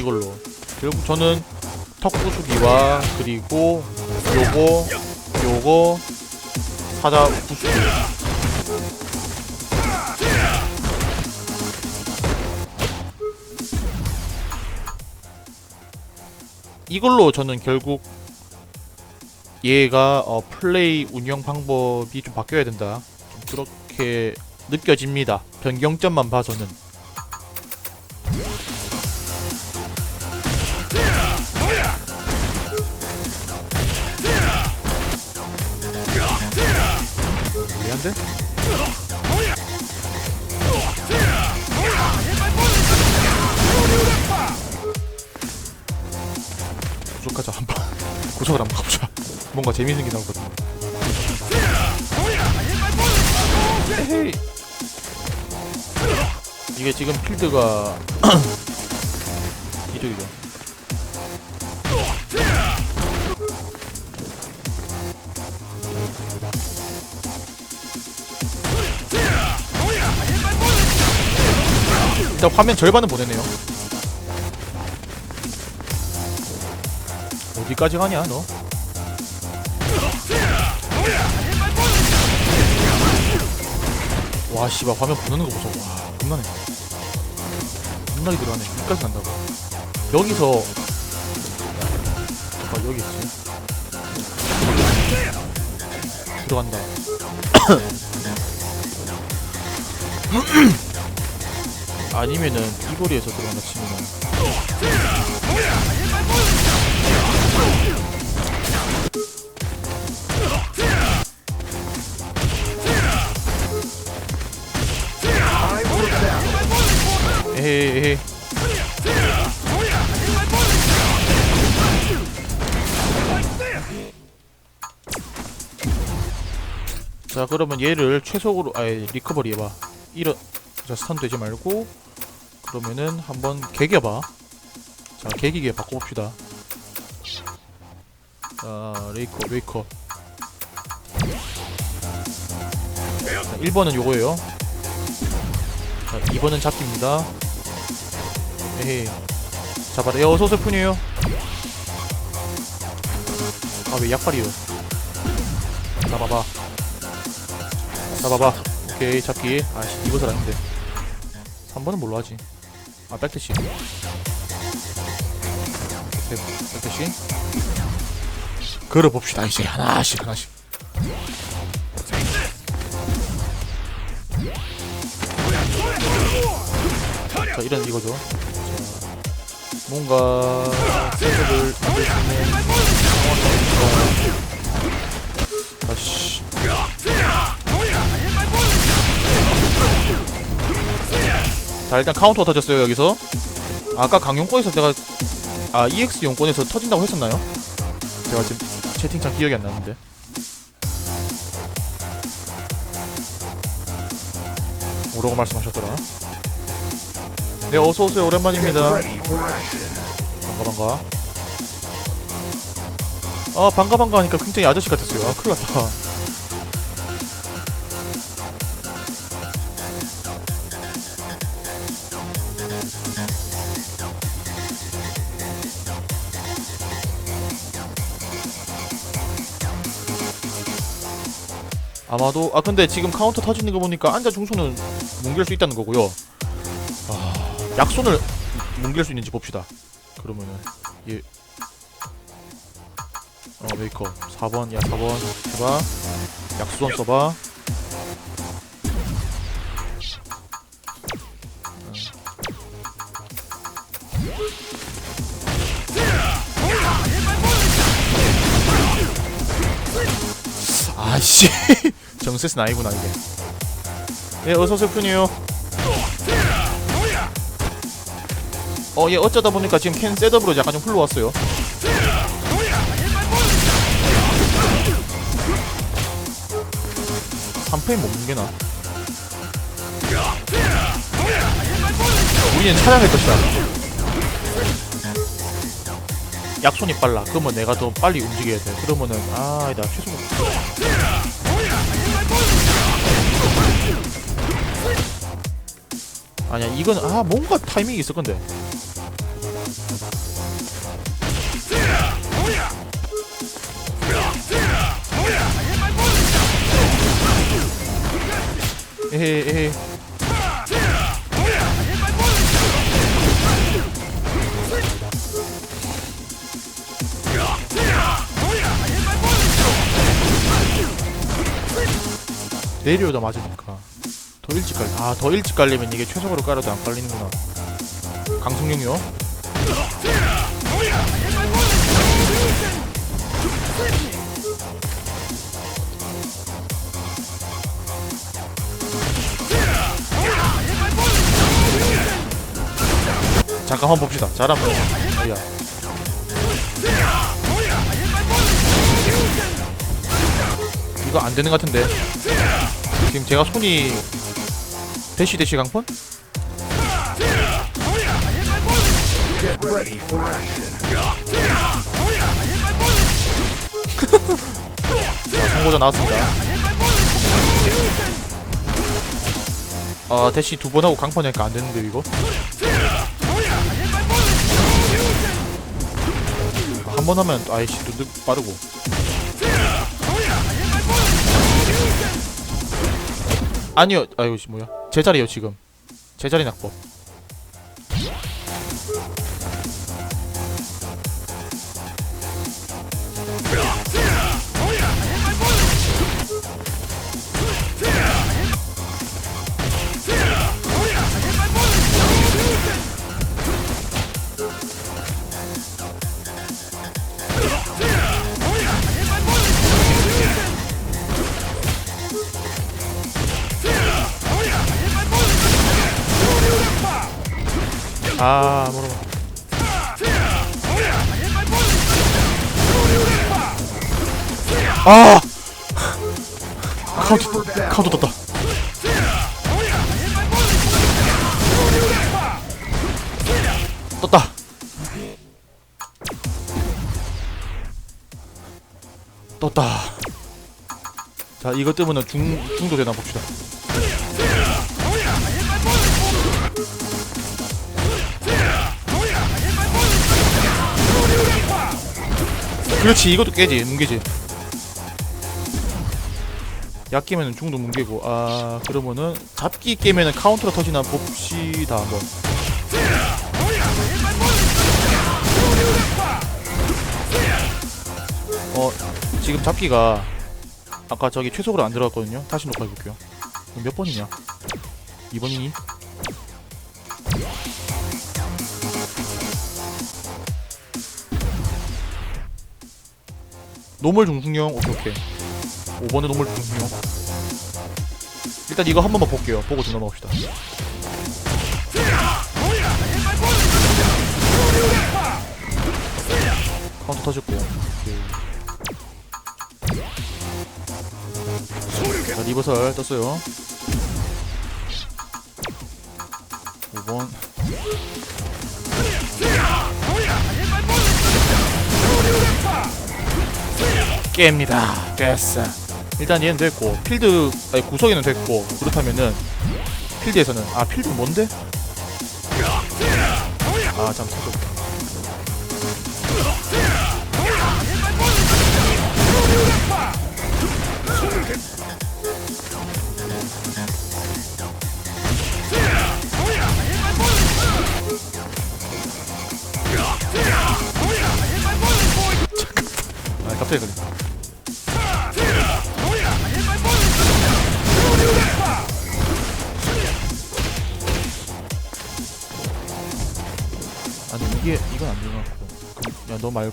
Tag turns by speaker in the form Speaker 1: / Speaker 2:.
Speaker 1: 이걸로. 결국 저는 턱부수기와 그리고 요거 요거 사자 부수기. 이걸로 저는 결국 얘가 어, 플레이 운영 방법이 좀 바뀌어야 된다. 좀 그렇게 느껴집니다. 변경점만 봐서는 미안데? 구속하자 한번 구속을 한번 가보자 뭔가 재밌는 게 나오거든 에헤이. 이게 지금 필드가 이쪽이죠 일단 화면 절반은 보내네요. 어디까지 가냐 너? 와 씨발 화면 보내는 거 보소. 와 겁나네. 겁나게 들어가네. 여기까지 간다고. 여기서. 아 여기 있지? 들어간다 아니면은 이 거리에서 들어간다 치면은. 에헤이 자 그러면 얘를 최속으로 아예 리커버리 해봐. 이런 자 스턴 되지 말고 그러면은 한번 개겨봐. 자 개기게 바꿔봅시다. 자 레이커 레이커. 자 1번은 요거예요. 자 2번은 잡기입니다. 에헤이 잡아라. 야 어서오세요 푼이에요. 아왜 약발이요? 잡아봐. 잡아봐. 오케이 잡기. 아씨 이것을 아닌데. 3번은 뭘로 하지 아 백대시 백대시 걸어봅시다 이제. 하나씩 하나씩. 자 이런 이거죠. 자, 뭔가 세습을 만들 수 있는 상황이니까 자 일단 카운터 터졌어요 여기서. 아까 강용권에서 제가 아 EX 용권에서 터진다고 했었나요? 제가 지금 채팅창 기억이 안 나는데. 뭐라고 말씀하셨더라? 네 어서오세요. 오랜만입니다. 반가 반가. 아 반가 반가 하니까 굉장히 아저씨 같았어요. 아 큰일났다 아마도 아 근데 지금 카운터 터지는 거 보니까 앉아 중소는 뭉갤 수 있다는 거고요. 아 약손을 뭉갤 수 있는지 봅시다. 그러면은 얘 어, 메이커. 4번 야 4번. 해봐 약수원 써봐 아씨. 정세스는 아니구나 이게. 예 어서오세요 푼이요. 어얘 어쩌다 보니까 지금 캔 셋업으로 약간 좀 흘러왔어요. 한페인 못 뭉개나 우리는 찾아낼 것이다. 약손이 빨라. 그러면 내가 더 빨리 움직여야 돼. 그러면은 아 아니다 최소 아니야 이건 아 뭔가 타이밍이 있을 건데. 에헤에헤. 내려오다 맞으니까 더 일찍 깔. 아 더 일찍 깔려면 이게 최소로 깔아도 안 깔리는구나. 강성용이요? 잠깐 한번 봅시다. 잘하면 야. 이거 안 되는 것 같은데. 지금 제가 손이 대시 대시 강펀? 자, 선고자 나왔습니다. 아 대시 두 번 하고 강펀이니까 안 되는데 이거? 한번 하면 아이씨 또 늦, 빠르고. 아니요, 아이고 씨, 뭐야? 제자리요 지금. 제자리 낙법. 아, 뭐라. 아! 카운트, 카운트 떴다. 떴다. 떴다. 자, 이것 때문에 중, 중도 되나 봅시다. 그렇지, 이것도 깨지, 뭉개지. 약 깨면은 중도 뭉개고, 아, 그러면은 잡기 깨면은 카운터가 터지나 봅시다, 한번. 어, 지금 잡기가 아까 저기 최속으로 안 들어갔거든요. 다시 녹화해볼게요. 몇 번이냐? 2번이니? 노멀 중승용 오케이 오케이. 5번에 노멀 중승용 일단 이거 한 번만 볼게요. 보고 좀 넘어갑시다. 카운터 터졌고. 오케이. 자 리버설 떴어요. 5번 깹니다. 됐어. 일단 얘는 됐고 필드 아니 구석에는 됐고 그렇다면은 필드에서는 아 필드 뭔데? 아 잠깐 아 갑자기 그래 아니 이게 이건 안 되나 야너 말고